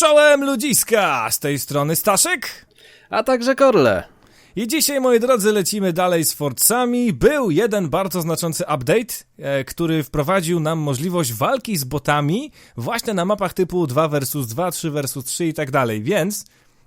Czołem ludziska! Z tej strony Staszek. A także Korle. I dzisiaj, moi drodzy, lecimy dalej z Forcami. Był jeden bardzo znaczący update, e, który wprowadził nam możliwość walki z botami właśnie na mapach typu 2 vs 2, 3 vs 3 i tak dalej. Więc,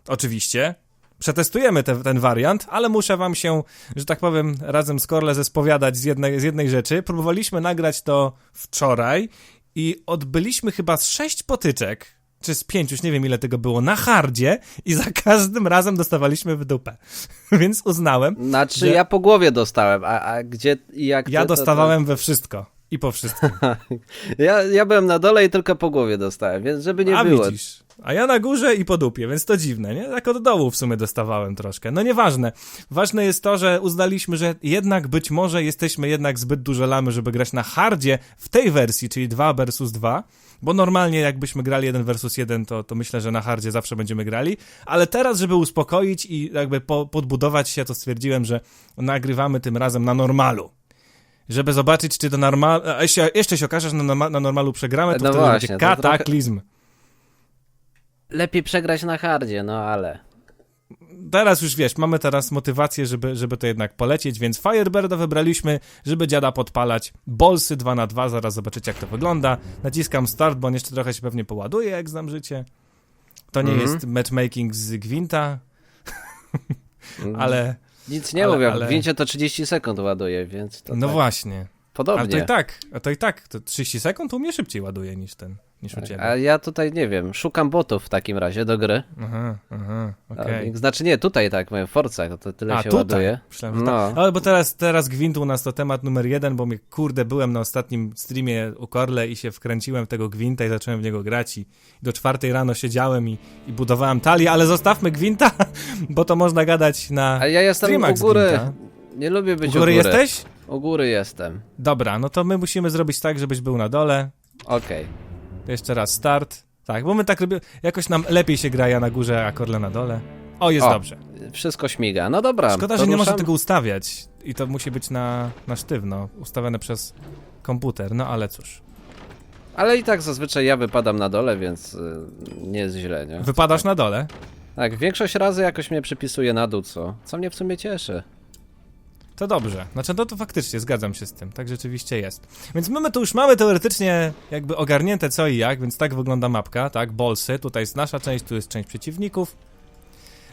oczywiście, przetestujemy te, ten wariant, ale muszę wam się, że tak powiem, razem z Korle zespowiadać z jednej, z jednej rzeczy. Próbowaliśmy nagrać to wczoraj i odbyliśmy chyba z sześć potyczek, czy z pięć, już nie wiem ile tego było, na hardzie i za każdym razem dostawaliśmy w dupę. Więc uznałem, Znaczy Że- ja po głowie dostałem, a, a gdzie i jak ja ty, to- dostawałem we wszystko i po wszystkim. To, ja, ja byłem na dole i tylko po głowie dostałem, więc żeby nie A było. widzisz. A ja na górze i po dupie, więc to dziwne, nie? Tak od dołu w sumie dostawałem troszkę. No nieważne. Ważne jest to, że uznaliśmy, że jednak być może jesteśmy jednak zbyt duże lamy, żeby grać na hardzie w tej wersji, czyli 2 versus 2, bo normalnie jakbyśmy grali 1 versus 1, to, to myślę, że na hardzie zawsze będziemy grali, ale teraz, żeby uspokoić i jakby po, podbudować się, to stwierdziłem, że nagrywamy tym razem na normalu. Żeby zobaczyć, czy to normal... a Jeszcze, jeszcze się okaże, że na, na normalu przegramy, to No wtedy właśnie, będzie to trochę- kataklizm. Lepiej przegrać na hardzie, no ale. teraz już wiesz, mamy teraz motywację, żeby, żeby to jednak polecieć, więc Firebirda wybraliśmy, żeby dziada podpalać. Bolsy 2 na 2 zaraz zobaczycie jak to wygląda. Naciskam start, bo on jeszcze trochę się pewnie poładuje, jak znam życie. To nie Mhm. jest matchmaking z Gwinta, ale Nic nie ale- mówię, ale- gwincie to 30 sekund ładuje, więc to no tak właśnie. Podobnie. Ale to i tak, a to i tak, to 30 sekund u mnie szybciej ładuje niż ten, niż u ciebie. A ja tutaj nie wiem, szukam botów w takim razie do gry. Aha, aha, okej. A, Znaczy nie, tutaj tak, w Forcach, to tyle A, się tutaj. ładuje. Myślałem, No. tak. Ale bo teraz, teraz gwint u nas to temat numer jeden, bo mnie, kurde, byłem na ostatnim streamie u Korle i się wkręciłem w tego gwinta i zacząłem w niego grać i do czwartej rano siedziałem i, i budowałem talię, ale zostawmy gwinta, bo to można gadać na A ja jestem u góry. Nie lubię być U góry u góry. jesteś? U góry jestem. Dobra, no to my musimy zrobić tak, żebyś był na dole. Okej. Jeszcze raz start. Tak, bo my tak robimy, jakoś nam lepiej się gra ja na górze, a Korle na dole. O, jest O, dobrze. Wszystko śmiga. No dobra. Szkoda, że nie można tego ustawiać i to musi być na, na sztywno, ustawione przez komputer, no ale cóż. Ale i tak zazwyczaj ja wypadam na dole, więc y, nie jest źle, nie? Wypadasz na dole? Tak, większość razy jakoś mnie przypisuje na dół, co? Co mnie w sumie cieszy. To dobrze. Znaczy, no to faktycznie zgadzam się z tym. Tak rzeczywiście jest. Więc my tu już mamy teoretycznie jakby ogarnięte co i jak, więc tak wygląda mapka, tak? Bolsy, tutaj jest nasza część, tu jest część przeciwników.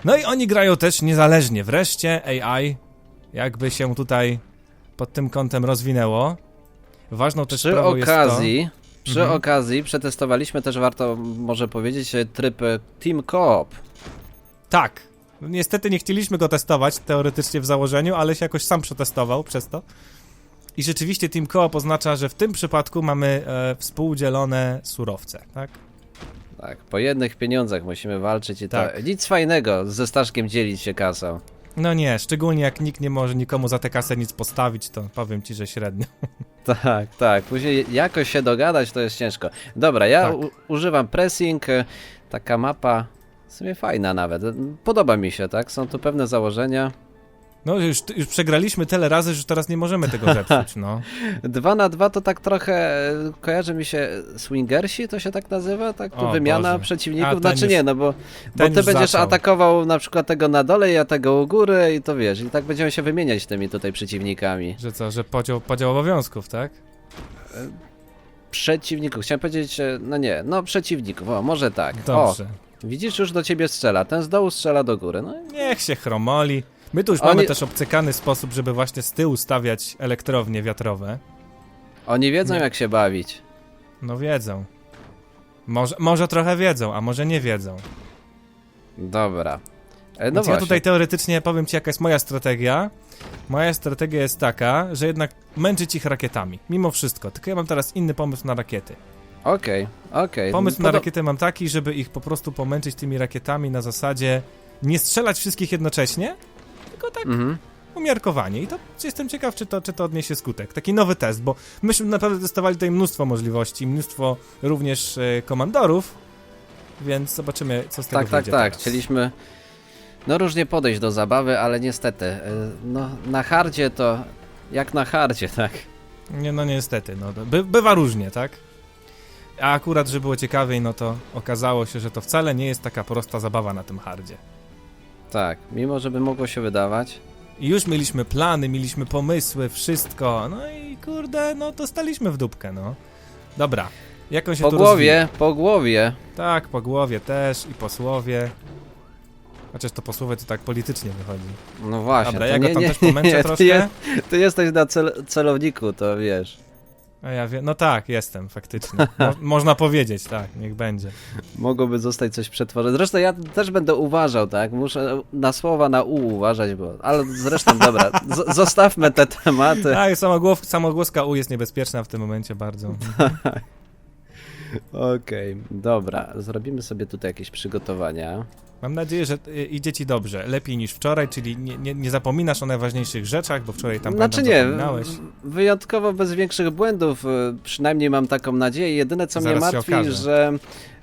No i oni grają też niezależnie. Wreszcie AI jakby się tutaj pod tym kątem rozwinęło. Ważną też Przy sprawą okazji, przy Mhm. okazji przetestowaliśmy też, warto może powiedzieć, tryb Team Coop. jest to... Tak. Niestety nie chcieliśmy go testować teoretycznie w założeniu, ale się jakoś sam przetestował przez to. I rzeczywiście Team Coop oznacza, że w tym przypadku mamy e, współdzielone surowce, tak? Tak, po jednych pieniądzach musimy walczyć i Tak. to nic fajnego ze Staszkiem dzielić się kasą. No nie, szczególnie jak nikt nie może nikomu za tę kasę nic postawić, to powiem ci, że średnio. Tak, tak. Później jakoś się dogadać to jest ciężko. Dobra, ja Tak. używam pressing. e, Taka mapa w sumie fajna nawet. Podoba mi się, tak? Są tu pewne założenia. No już, już przegraliśmy tyle razy, że teraz nie możemy tego zepsuć, no. Dwa na dwa to tak trochę e, kojarzy mi się swingersi, to się tak nazywa? Tak, tu O wymiana Boże. przeciwników. A, Znaczy już- nie, no bo, bo ty będziesz zaczął. atakował na przykład tego na dole, ja tego u góry i to wiesz, i tak będziemy się wymieniać tymi tutaj przeciwnikami. Że co, że podział, podział obowiązków, tak? Przeciwników, chciałem powiedzieć, e, no nie, no przeciwników, o może tak. Dobrze. O, widzisz, już do ciebie strzela, ten z dołu strzela do góry, no Niech się chromoli. My tu już Oni- mamy też obcykany sposób, żeby właśnie z tyłu stawiać elektrownie wiatrowe. oni wiedzą Nie. jak się bawić. No wiedzą. Może, może trochę wiedzą, a może nie wiedzą. Dobra. E, No Więc ja właśnie. tutaj teoretycznie powiem ci, jaka jest moja strategia. Moja strategia jest taka, że jednak męczyć ich rakietami. Mimo wszystko. Tylko ja mam teraz inny pomysł na rakiety. Okej, okej. Pomysł na Podo- rakiety mam taki, żeby ich po prostu pomęczyć tymi rakietami na zasadzie nie strzelać wszystkich jednocześnie, tylko tak Mhm. umiarkowanie. I to jestem ciekaw, czy to, czy to odniesie skutek. Taki nowy test, bo myśmy naprawdę testowali tutaj mnóstwo możliwości, mnóstwo również e, komandorów, więc zobaczymy, co z tego Tak, tak, wyjdzie tak. teraz. Chcieliśmy no różnie podejść do zabawy, ale niestety, y, no na hardzie to jak na hardzie, tak. Nie, no niestety, no, by, bywa różnie, tak? A akurat, że było ciekawiej, no to okazało się, że to wcale nie jest taka prosta zabawa na tym hardzie. Tak, mimo żeby mogło się wydawać. I już mieliśmy plany, mieliśmy pomysły, wszystko, no i kurde, no dostaliśmy w dupkę, no. Dobra, jak on się Po tu głowie, po głowie. rozwija? Tak, po głowie też i po słowie. Chociaż to po słowie to tak politycznie wychodzi. No właśnie. Dobra, to ja go nie, tam nie, też pomęczę nie, troszkę. Ty, jest, ty jesteś na cel, celowniku, to wiesz. A ja wiem, no tak, jestem, faktycznie. Mo można powiedzieć, tak, niech będzie. Mogłoby zostać coś przetworzone. Zresztą ja też będę uważał, tak? Muszę na słowa na U uważać, bo. Ale zresztą dobra, zostawmy te tematy. Tak, samogłow, samogłoska U jest niebezpieczna w tym momencie bardzo. Okej, dobra. Zrobimy sobie tutaj jakieś przygotowania. Mam nadzieję, że y, idzie ci dobrze, lepiej niż wczoraj, czyli nie, nie, nie zapominasz o najważniejszych rzeczach, bo wczoraj tam Znaczy nie, zapominałeś. wyjątkowo bez większych błędów, y, przynajmniej mam taką nadzieję. Jedyne co mnie Zaraz się martwi, że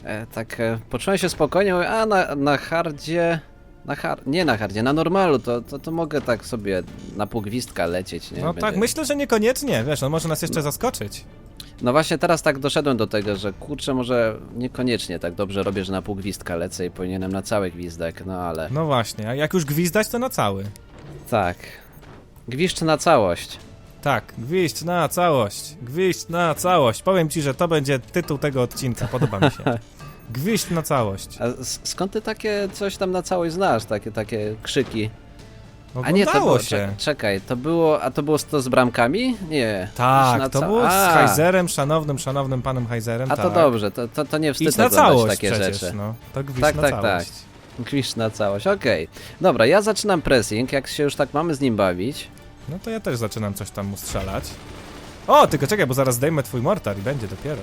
e, tak e, poczułem się spokojnie, mówię, a na, na hardzie, na har, nie na hardzie, na normalu, to, to, to mogę tak sobie na pół gwizdka lecieć, nie? No Będzie- tak, myślę, że niekoniecznie, wiesz, on może nas jeszcze zaskoczyć. No właśnie teraz tak doszedłem do tego, że kurczę, może niekoniecznie tak dobrze robię, że na pół gwizdka lecę i powinienem na cały gwizdek, no ale No właśnie, a jak już gwizdać, to na cały. tak. Gwizdź na całość. Tak, gwizd na całość, gwizd na całość. Powiem ci, że to będzie tytuł tego odcinka, podoba mi się. Gwizd na całość. A skąd ty takie coś tam na całość znasz, takie, takie krzyki? A nie, to było, się. czekaj, czekaj, to było, a to było z- to z bramkami? Nie. Tak, to było z A, Heizerem, szanownym, szanownym panem Heizerem. A tak. to dobrze, to, to, to nie wstyd Idź na całość takie przecież, rzeczy. no. To gwizd Tak, na tak, tak. całość. Gwizdź na całość, okej. Dobra, ja zaczynam pressing, jak się już tak mamy z nim bawić. No to ja też zaczynam coś tam mu strzelać. O, tylko czekaj, bo zaraz zdejmę twój mortar i będzie dopiero.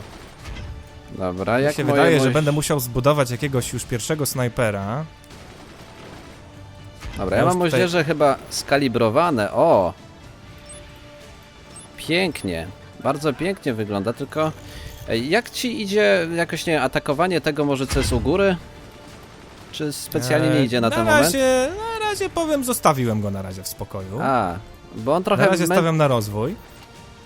Dobra, Mi jak się moje wydaje, że moś- będę musiał zbudować jakiegoś już pierwszego snajpera. Dobra, Ja mam tutaj- moździerze chyba skalibrowane, o! Pięknie, bardzo pięknie wygląda, tylko jak ci idzie jakoś, nie wiem, atakowanie tego może co jest u góry? Czy specjalnie nie Eee, idzie na, ten razie, Na razie powiem, zostawiłem go na razie w spokoju. moment? A, bo on na trochę, razie mę... stawiam na rozwój.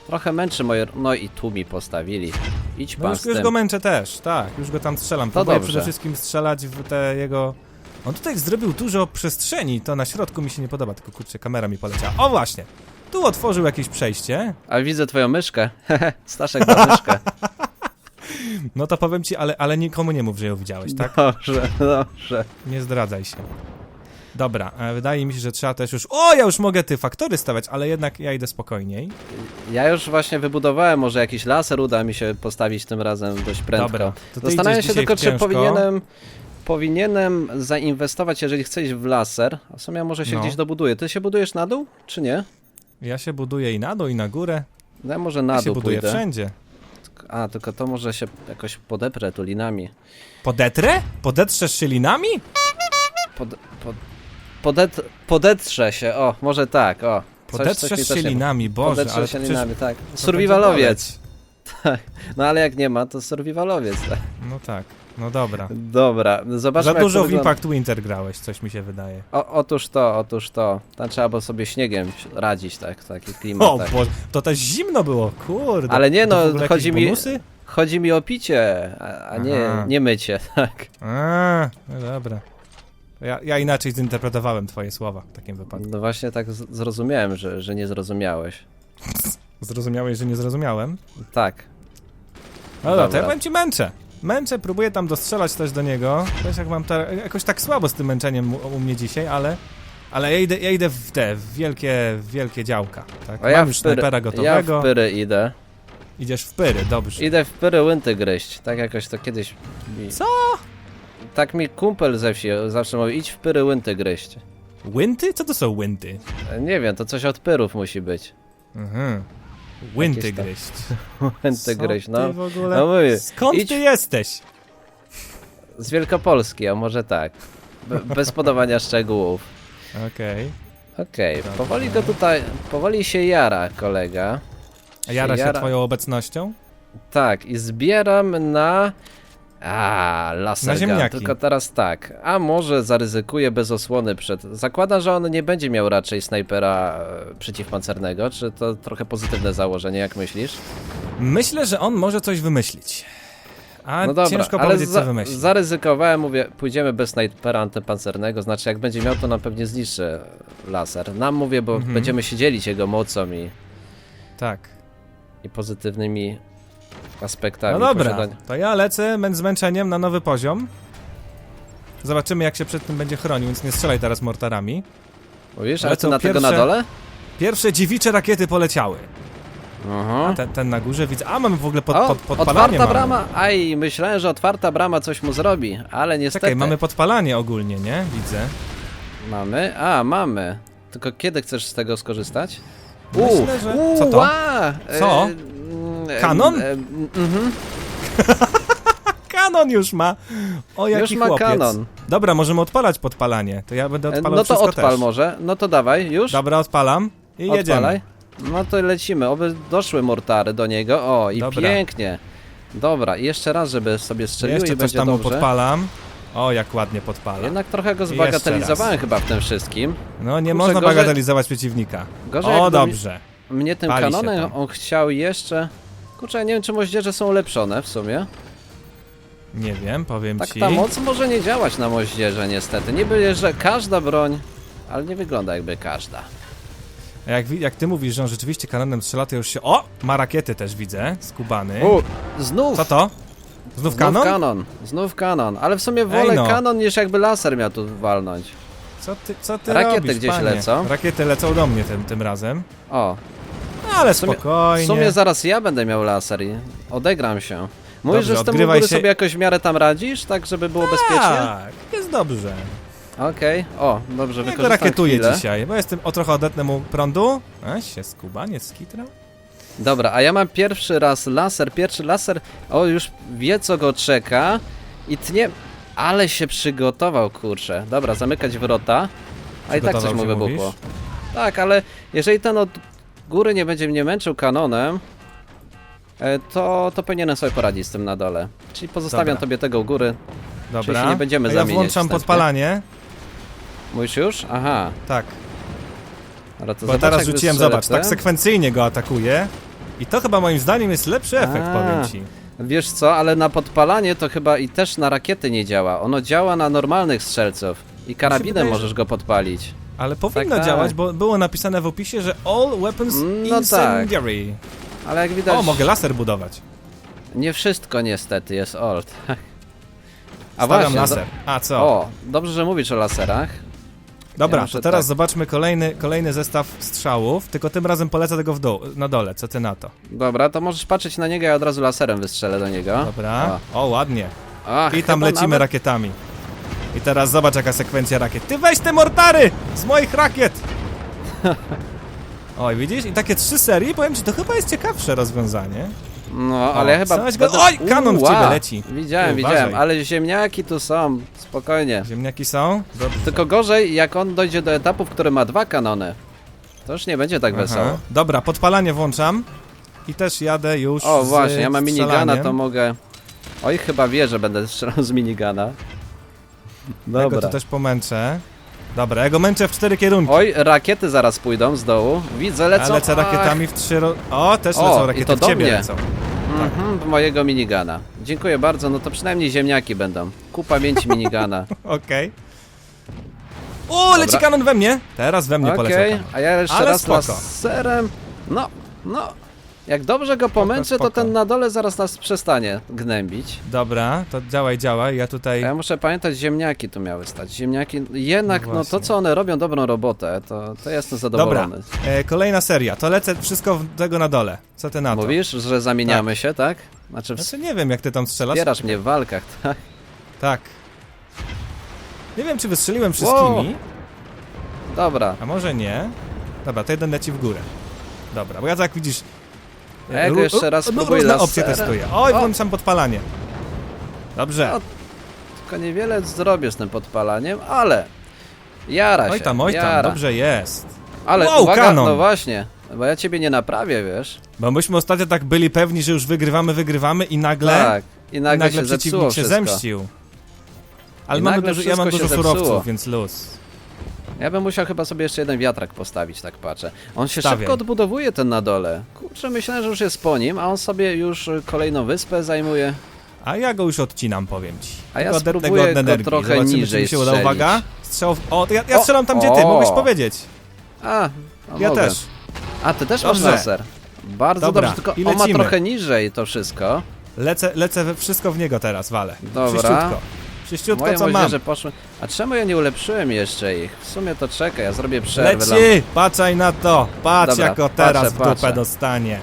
trochę męczy moje... No i tu mi postawili. Idź No pan już, już go męczę też, tak, już go tam strzelam. To Próbuję dobrze. przede wszystkim strzelać w te jego... On tutaj zrobił dużo przestrzeni, to na środku mi się nie podoba, tylko kurczę, kamera mi poleciała. O właśnie! Tu otworzył jakieś przejście. A widzę twoją myszkę. Staszek ma myszkę. No to powiem ci, ale, ale nikomu nie mów, że ją widziałeś, tak? Dobrze, dobrze. Nie zdradzaj się. Dobra, e, wydaje mi się, że trzeba też już... O, ja już mogę ty faktory stawiać, ale jednak ja idę spokojniej. Ja już właśnie wybudowałem, może jakiś laser uda mi się postawić tym razem dość prędko. Dobra, Zastanawiam się tylko, czy powinienem, powinienem zainwestować, jeżeli chcę iść w laser, a w sumie może się No. gdzieś dobuduję. Ty się budujesz na dół, czy nie? Ja się buduję i na dół, i na górę. No Ja może na Ja się dół buduję pójdę. wszędzie. A, tylko to może się jakoś podeprę tu linami. Podetrę? Podetrzesz się linami? Pod, pod, podet, podetrze się, o, może tak, o. Coś- coś mi Podetrzesz też się linami, Boże, Podetrze ale się przecież linami, tak. to będzie Survivalowiec. boleć. No ale jak nie ma, to survivalowiec. Tak. No tak, no dobra. Dobra, zobaczmy Za dużo w wygląda. Impact Winter grałeś, coś mi się wydaje. O, otóż to, otóż to. Tam trzeba było sobie śniegiem radzić, tak, taki klimat. O tak. Boże, to też zimno było, kurde. Ale nie no, chodzi mi- Bonusy? Chodzi mi o picie, a, a nie, Aha. nie mycie, tak. A, no dobra. Ja, ja inaczej zinterpretowałem twoje słowa w takim wypadku. No właśnie tak zrozumiałem, że, że nie zrozumiałeś. Zrozumiałeś, że nie zrozumiałem? Tak. No dobra, to ja powiem ci męczę. Męczę, próbuję tam dostrzelać też do niego. Też jak mam te, jakoś tak słabo z tym męczeniem u, u mnie dzisiaj, ale... Ale ja idę, ja idę w te, w wielkie, w wielkie działka, tak? A ja mam w już pyry, snajpera ja gotowego. w pyry idę. Idziesz w pyry, dobrze. Idę w pyry łynty gryźć, tak jakoś to kiedyś mi... Co? Tak mi kumpel ze wsi zawsze mówił, idź w pyry łynty gryźć. Winty? Co to są winty? E, Nie wiem, to coś od pyrów musi być. Mhm. Tam- gryźć. No. w ogóle? No mówię, Skąd idź- ty jesteś? Z Wielkopolski, a może tak. Be, bez podawania szczegółów. Okej. Okej, Dobra. powoli go tutaj, powoli się jara kolega. A jara się jara- twoją obecnością? Tak, i zbieram na... A, laser Na gun. ziemniaki. Tylko teraz tak, a może zaryzykuję bez osłony przed... Zakładam, że on nie będzie miał raczej snajpera e, przeciwpancernego, czy to trochę pozytywne założenie, jak myślisz? Myślę, że on może coś wymyślić. A No dobra, ciężko ale powiedzieć, za, co wymyślić. zaryzykowałem, mówię, pójdziemy bez snajpera antypancernego, znaczy jak będzie miał, to na pewnie zniszczy laser. Nam mówię, bo Mhm. będziemy się dzielić jego mocą i, Tak. i pozytywnymi aspektami No dobra, posiadania. to ja lecę mę- zmęczeniem na nowy poziom. Zobaczymy, jak się przed tym będzie chronił, więc nie strzelaj teraz mortarami. Mówisz, Ale co, na tego na pierwsze- dole? Pierwsze dziewicze rakiety poleciały. Aha. Ten, ten na górze widzę. A mamy w ogóle pod, o, pod, podpalanie. otwarta mamy. brama. Aj, myślałem, że otwarta brama coś mu zrobi, ale niestety. Czekaj, mamy podpalanie ogólnie, nie? Widzę. Mamy? A, mamy. Tylko kiedy chcesz z tego skorzystać? Myślę, że- co to? ła, Co? Kanon? e, mhm. Kanon już ma! O, jaki Już ma chłopiec. kanon. Dobra, możemy odpalać podpalanie. To ja będę E, odpalał No to odpal też. może. No to dawaj, już? Dobra, odpalam i jedziemy. Odpalaj. No to lecimy, oby doszły mortary do niego. O, i Dobra. pięknie. Dobra, i jeszcze raz, żeby sobie strzeliły Jeszcze i coś będzie tam dobrze. podpalam. O, jak ładnie podpala. Jednak trochę go zbagatelizowałem chyba w tym wszystkim. No, nie Kurczę, można gorzej- bagatelizować przeciwnika. Gorzej O, dobrze. Mnie tym Pali kanonem on chciał jeszcze... Kurczę, nie wiem czy moździerze są ulepszone w sumie. Nie wiem, powiem Tak ci. ta moc może nie działać na moździerze niestety. Niby, że każda broń, ale nie wygląda jakby każda. A Jak, wi- jak ty mówisz, że on rzeczywiście kanonem strzela, to już się... O! Ma rakiety też widzę, skubany. U, znów! Co to? Znów Znów kanon? kanon, znów kanon, ale w sumie wolę no. kanon niż jakby laser miał tu walnąć. Co ty, co ty Rakiety robisz, gdzieś panie? lecą. Rakiety lecą do mnie tym, tym razem. O, Ale sumie- spokojnie. w sumie zaraz ja będę miał laser i odegram się. Mówisz, Dobrze, że z tym odgrywaj góry się- sobie jakoś w miarę tam radzisz, tak żeby było bezpiecznie? Tak, jest dobrze. Okej, o, dobrze, Ja go wykorzystam rakietuję chwilę. dzisiaj, bo jestem o trochę odetnę mu prądu. A się skubaniec skitra? Dobra, a ja mam pierwszy raz laser, pierwszy laser, o już wie co go czeka i tnie, ale się przygotował, kurczę. Dobra, zamykać wrota, a i tak coś mu się, wybuchło. mówisz? Tak, ale jeżeli ten od góry nie będzie mnie męczył kanonem, e, to, to powinienem sobie poradzić z tym na dole. Czyli pozostawiam Dobra. tobie tego u góry. Dobra. się nie będziemy A ja zamieniać włączam wstępnie. podpalanie. Mówisz już? Aha. Tak, Dobra, to bo zobacz, teraz jak rzuciłem, wystrzelę zobacz, tak tym. sekwencyjnie go atakuje. I to chyba moim zdaniem jest lepszy efekt, A. powiem ci. Wiesz co, ale na podpalanie to chyba i też na rakiety nie działa. Ono działa na normalnych strzelców. I karabinem wydaje, że- możesz go podpalić. Ale powinno tak. działać, bo było napisane w opisie, że all weapons No tak. incendiary. Ale jak widać, O, mogę laser budować. nie wszystko niestety jest old. A Stawiam właśnie, laser. A co? O, dobrze, że mówisz o laserach. Dobra, ja to teraz tak. zobaczmy kolejny, kolejny zestaw strzałów, tylko tym razem polecę tego w dół, na dole, co ty na to? Dobra, to możesz patrzeć na niego, ja od razu laserem wystrzelę do niego. Dobra, o, ładnie. Ach, I tam lecimy nawet... rakietami. I teraz zobacz jaka sekwencja rakiet. Ty weź te mortary z moich rakiet! Oj, widzisz? I takie trzy serie, powiem ci, to chyba jest ciekawsze rozwiązanie. No, ale ja chyba... go? Oj, kanon w ciebie leci. Widziałem, Ty, widziałem, uważaj. ale ziemniaki tu są, spokojnie. Ziemniaki są? Dobrze. Tylko gorzej, jak on dojdzie do etapu, w którym ma dwa kanony. To już nie będzie tak wesoło. Aha. Dobra, podpalanie włączam. I też jadę już O, z właśnie, ja mam minigana, strzelaniem. to mogę... Oj, chyba wie, że będę strzelał z minigana. Ja go Dobra. tu też pomęczę. Dobra, ja go męczę w cztery kierunki. Oj, rakiety zaraz pójdą z dołu. Widzę, lecą. Ja lecę rakietami w trzy... Ro... O, też O, lecą i rakiety to w do ciebie mnie. lecą. Ach, mhm, mojego minigana. Dziękuję bardzo, no to przynajmniej ziemniaki będą. Ku pamięci minigana. Okej. O, leci Dobra. kanon we mnie! Teraz we mnie poleciał Okej, kanon. a ja jeszcze Ale raz spoko. laserem. No, no. Jak dobrze go pomęczę, spoko. to ten na dole zaraz nas przestanie gnębić. Dobra, to działaj, działaj. Ja tutaj... Ja muszę pamiętać, ziemniaki tu miały stać. Ziemniaki, jednak No no, to co one robią dobrą robotę, to, to jestem Dobra, zadowolony. e, kolejna seria. To lecę wszystko w tego na dole. Co ty na to? Mówisz, że zamieniamy się, tak? Znaczy Znaczy nie wiem, jak ty tam strzelasz. wspierasz mnie w walkach, tak? Tak. Nie wiem, czy wystrzeliłem wszystkimi, Dobra. a może nie. Dobra, to jeden leci w górę. Dobra, bo ja tak widzisz... Ja go ró- jeszcze raz ró- spróbuję Różne opcje laserem. testuję. Oj, O! włączam podpalanie. Dobrze. O, Tylko niewiele zrobię z tym podpalaniem, ale... Jara się, Oj tam, oj tam, jara. dobrze jest. Ale Wow, uwaga, kanon. no właśnie, bo ja ciebie nie naprawię, wiesz? Bo myśmy ostatnio tak byli pewni, że już wygrywamy, wygrywamy i nagle... Tak, i nagle, nagle się zepsuło przeciwnik się wszystko. zemścił. Ale I mamy nagle dużo, ja mam wszystko dużo się surowców, więc luz. Ja bym musiał chyba sobie jeszcze jeden wiatrak postawić, tak patrzę. On się Stawiaj. szybko odbudowuje ten na dole. Kurczę, myślałem, że już jest po nim, a on sobie już y, kolejną wyspę zajmuje. A ja go już odcinam, powiem ci. A ja Tylko spróbuję go trochę Zobaczymy, czy niżej mi się uda. strzelić. Uwaga. Strzał... w- O, to ja, ja O, strzelam tam, gdzie ty, o. mogłeś powiedzieć. A, no Ja mogę. też. A, ty też masz Dobrze. laser. Bardzo Dobra, dobrze, tylko i on ma lecimy. trochę niżej to wszystko. Lecę, lecę we wszystko w niego teraz, walę. Dobra. Czyściutko. Czyściutko, Moje co mam. moździerze poszły. A czemu ja nie ulepszyłem jeszcze ich? W sumie to czekaj, ja zrobię przerwę. Leci! Patrzaj na to! Patrz Dobra, jako teraz patrzę, w dupę patrzę. dostanie.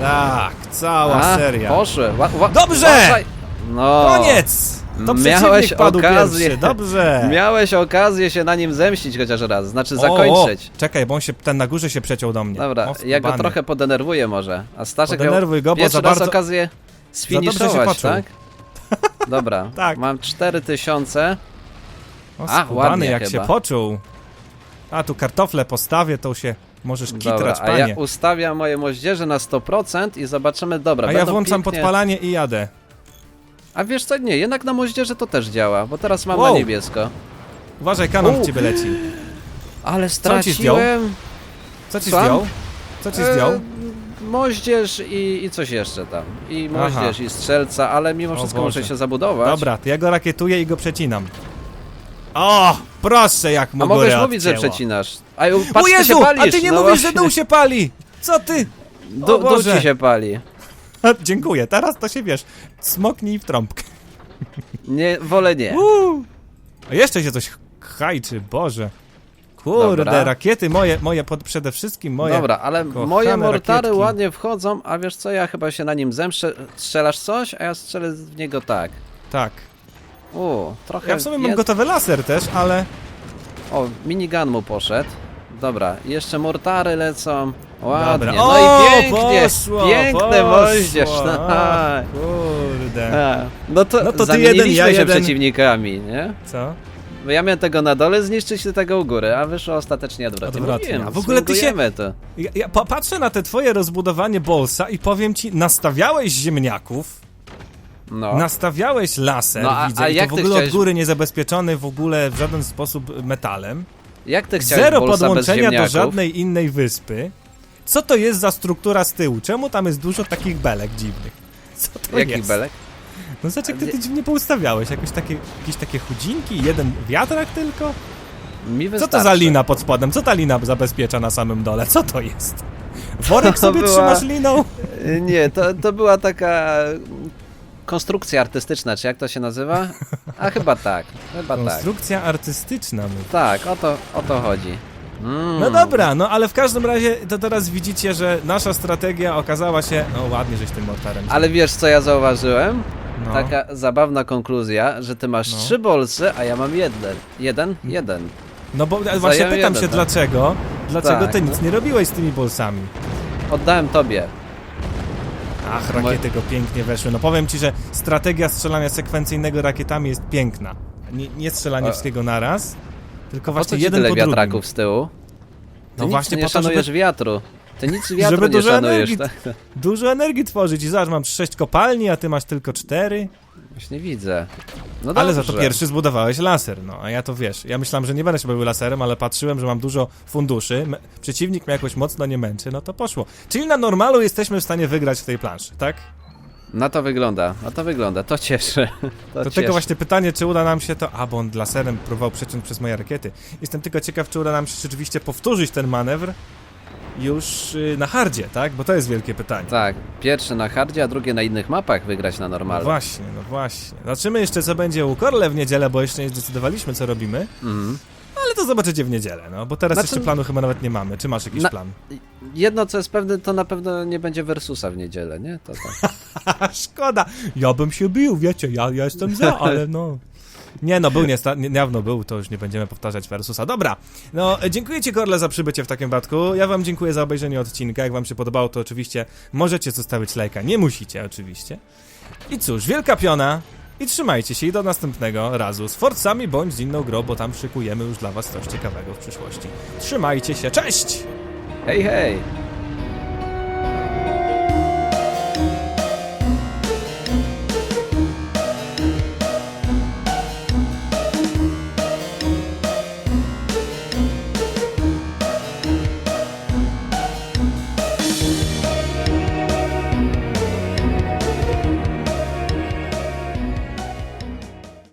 Tak, cała A, seria. Poszły. Ła, ła, Dobrze! uważaj. No. Koniec! To Miałeś padł okazję. pierwszy, dobrze. Miałeś okazję się na nim zemścić chociaż raz, znaczy O, zakończyć. O, czekaj, bo on się, ten na górze się przeciął do mnie. Dobra, O, ja go trochę podenerwuję może. A Staszek Podenerwuj go, bo za bardzo- okazję dobrze się sfiniszować, poczuł. tak? Dobra, Tak. mam 4000. O, A, skubany ładnie jak chyba. się poczuł. A, tu kartofle postawię, to się możesz Dobra, kitrać, a panie. ja ustawiam moje moździerze na 100% i zobaczymy, dobra, A ja będą włączam pięknie... podpalanie i jadę. A wiesz co, nie, jednak na moździerze to też działa, bo teraz mam Wow. na niebiesko. Uważaj, kanon U. w ciebie leci. Ale ci zdjął? straciłem... Co ci zdjął? Co ci zdjął? E, moździerz i, i coś jeszcze tam. I Aha. moździerz, i strzelca, ale mimo wszystko Boże. muszę się zabudować. Dobra, to ja go rakietuję i go przecinam. O, proszę, jak mu A mogłeś górę mówić, że odcięło. przecinasz. A ju- O patrz, ty Jezu, się palisz. a ty nie no mówisz, że właśnie. dół się pali! Co ty? Du, O dół Boże. ci się pali. Dziękuję, teraz to się wiesz. Smoknij w trąbkę. Nie, wolę nie. Uuu. A jeszcze się coś hajczy, Boże. Kurde, Dobra. rakiety moje, moje pod, przede wszystkim moje. Dobra, ale moje mortary rakietki. ładnie wchodzą, a wiesz co, ja chyba się na nim zemszczę. Strzelasz coś, a ja strzelę w niego tak. Tak. U, trochę Ja w sumie mam jest- gotowy laser też, ale... O, minigun mu poszedł. Dobra, jeszcze mortary lecą. Ładnie, Dobra. no o, i pięknie, poszło, piękne moździerz. No, Kurde. A, no to, No to ty jeden, ja się jeden. przeciwnikami, nie? Co? Bo ja miałem tego na dole zniszczyć ty tego u góry, a wyszło ostatecznie odwrotnie. Odwrotnie. Mówiłem, A w ogóle ty się- to. Ja, ja pa- patrzę na te twoje rozbudowanie bolsa i powiem ci, nastawiałeś ziemniaków, No. nastawiałeś laser, No, a- widzę, a i to jak w ogóle chciałeś- od góry niezabezpieczony w ogóle w żaden sposób metalem. Jak ty chciałeś Zero podłączenia do żadnej innej wyspy. Co to jest za struktura z tyłu? Czemu tam jest dużo takich belek dziwnych? Co to Jakich jest? belek? No zobacz, jak ty, ty dziwnie poustawiałeś. Jakoś takie, jakieś takie chudzinki, jeden wiatrak tylko? Co to za lina pod spodem? Co ta lina zabezpiecza na samym dole? Co to jest? Worek To sobie była- trzymasz liną? Y, Nie, to, to była taka konstrukcja artystyczna, czy jak to się nazywa? A chyba tak, chyba tak. Konstrukcja artystyczna. Mówię. Tak, o to, o to chodzi. Mm. No dobra, no ale w każdym razie to teraz widzicie, że nasza strategia okazała się... No ładnie, żeś tym mortarem. Ale wiesz co ja zauważyłem? No. Taka zabawna konkluzja, że ty masz No. trzy bolsy, a ja mam jeden. Jeden? Jeden. No bo właśnie Zająłem pytam jeden, się tak. dlaczego, dlaczego Tak, ty no. nic nie robiłeś z tymi bolsami. Oddałem tobie. Ach, rakiety go pięknie weszły. No powiem ci, że strategia strzelania sekwencyjnego rakietami jest piękna. Nie, nie strzelanie A- wszystkiego naraz, tylko Po co właśnie ci jeden tyle po drugim. wiatraków z tyłu? Ty No nic właśnie nie po to, szanujesz żeby- wiatru. Ty nic wiatru Żeby nie dużo szanujesz, energii- tak? Dużo energii tworzyć i zobacz, mam sześć kopalni, a ty masz tylko cztery. Właśnie widzę. No Ale za dobrze. to pierwszy zbudowałeś laser, no a ja to wiesz. Ja myślałem, że nie będę się bawił laserem, ale patrzyłem, że mam dużo funduszy. Me- Przeciwnik mnie jakoś mocno nie męczy, no to poszło. Czyli na normalu jesteśmy w stanie wygrać w tej planszy, tak? Na to wygląda, na to wygląda, to cieszy. To Do cieszy. tego właśnie pytanie, czy uda nam się to. A, bo on laserem próbował przeciąć przez moje rakiety. Jestem tylko ciekaw, czy uda nam się rzeczywiście powtórzyć ten manewr już y, na hardzie, tak? Bo to jest wielkie pytanie. Tak, pierwszy na hardzie, a drugie na innych mapach wygrać na No normalu. właśnie, no właśnie. Zobaczymy jeszcze, co będzie u Korle w niedzielę, bo jeszcze nie zdecydowaliśmy, co robimy. Mhm. Ale to zobaczycie w niedzielę, no bo teraz Znaczy- jeszcze planu chyba nawet nie mamy. Czy masz jakiś Na- plan? Jedno co jest pewne, to na pewno nie będzie Versusa w niedzielę, nie? To tak. Szkoda. Ja bym się bił, wiecie, ja, ja jestem za, ale no. Nie no, był niedawno był, to już nie będziemy powtarzać versusa. Dobra, no dziękuję Ci Korle za przybycie w takim wypadku. Ja Wam dziękuję za obejrzenie odcinka. Jak Wam się podobało, to oczywiście możecie zostawić lajka. Nie musicie, oczywiście. I cóż, wielka piona i trzymajcie się i do następnego razu z Forcami bądź z inną grą, bo tam szykujemy już dla Was coś ciekawego w przyszłości. Trzymajcie się, cześć! Hej, hej!